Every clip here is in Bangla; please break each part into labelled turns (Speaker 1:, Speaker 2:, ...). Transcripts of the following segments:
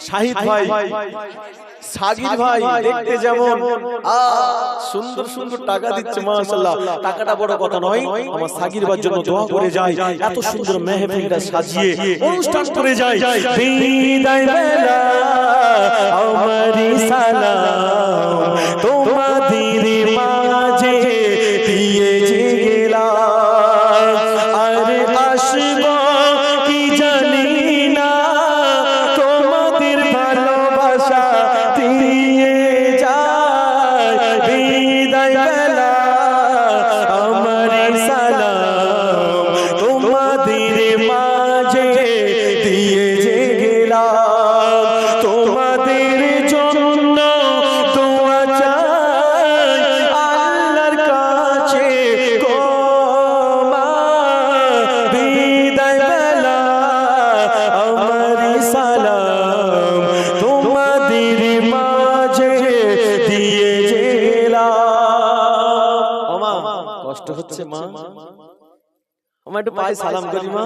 Speaker 1: শাহিদ ভাই সাগির ভাই দেখতে যেমন আ সুন্দর সুন্দর টাকা দিচ্ছে মাশাআল্লাহ। টাকাটা বড় কথা নয় আমার সাগির ভাইয়ের জন্য দোয়া করে যাই এত সুন্দর মেহফিলটা সাজিয়ে অনুষ্ঠান করে যাই বিদায় বেলা আমারি সালাম। কষ্ট হচ্ছে মা। আমার একটু পায়ে সালাম করি মা।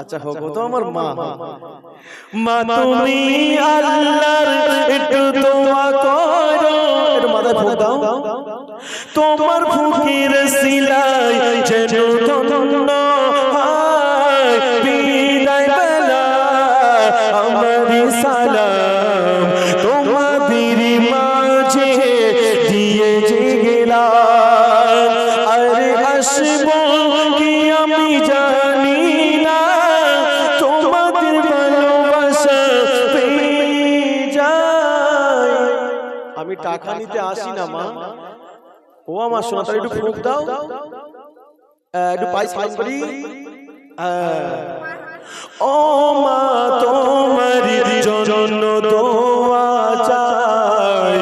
Speaker 1: আচ্ছা হোক তো আমার মা। মা। তুমি আল্লাহর একটু দোয়া করো। একটু মাথায় ফুক দাও। তোমার ফুকের সিলাই যেন টাকা নিতে আসি না মা। ও আমার শোনা তার একটু ফুক দাও। একটু পাই সাইন করি ও মা তোমার জন্য দোয়া চাই।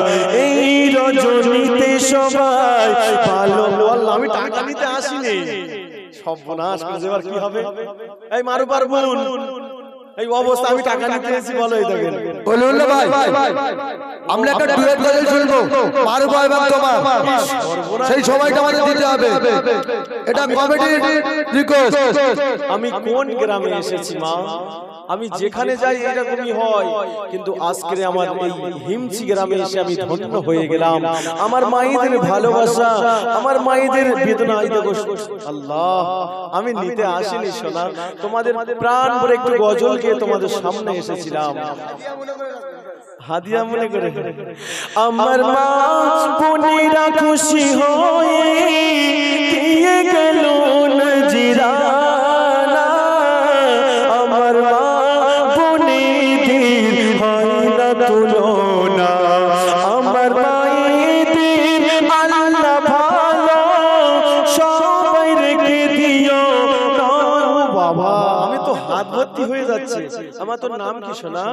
Speaker 1: এই রজনীতে সবাই ভালো। বল আমি টাকা নিতে আসিনি। সব বোনাস দেবার কি হবে? এই মারু পারবুন এই অবস্থা আমি টাকা নিতে এসেছি বলো এই দেখেন।
Speaker 2: বলুন ভাই। আমরা একটা ডুয়েট গজল শুনব। পারব এবং তোমার। সেই সময়টা আমাদের দিতে হবে। এটা কমিটির রিকোয়েস্ট
Speaker 1: আমি কোন গ্রামে এসেছি মা? আমি যেখানে যাই এরকমই হয়। কিন্তু আজকে আমার এই হিমচি গ্রামে এসে আমি ধন্য হয়ে গেলাম। আমার মায়েদের ভালোবাসা আমার মায়েদের বেদনা আল্লাহ আমি নিতে আসিনি সোনা। তোমাদের প্রাণ ভরে একটু গজল গিয়ে তোমাদের সামনে এসেছিলাম। হাদিয়া মনে করে আমার মা বোনেরা খুশি হয়ে হাত ভর্তি হয়ে যাচ্ছে। আমার তোর নাম কি শোনা?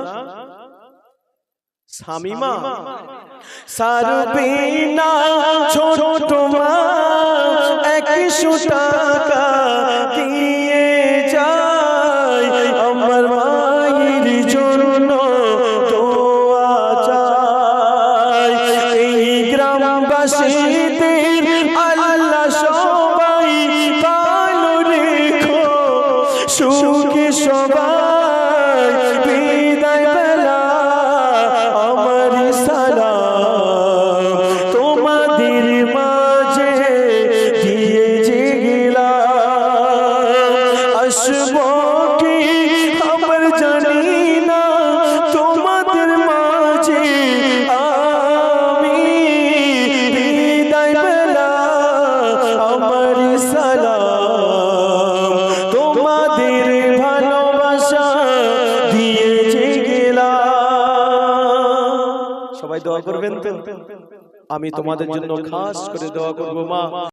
Speaker 1: সামিমা। সারবিনা ছোট মা একশো টাকা দিয়ে আমার মায়ের জন্য। দোয়া চাই। এই গ্রামবাসীদের আল্লাহ Jehovah. সবাই দোয়া করবেন। আমি তোমাদের জন্য খাস করে দোয়া করব মা।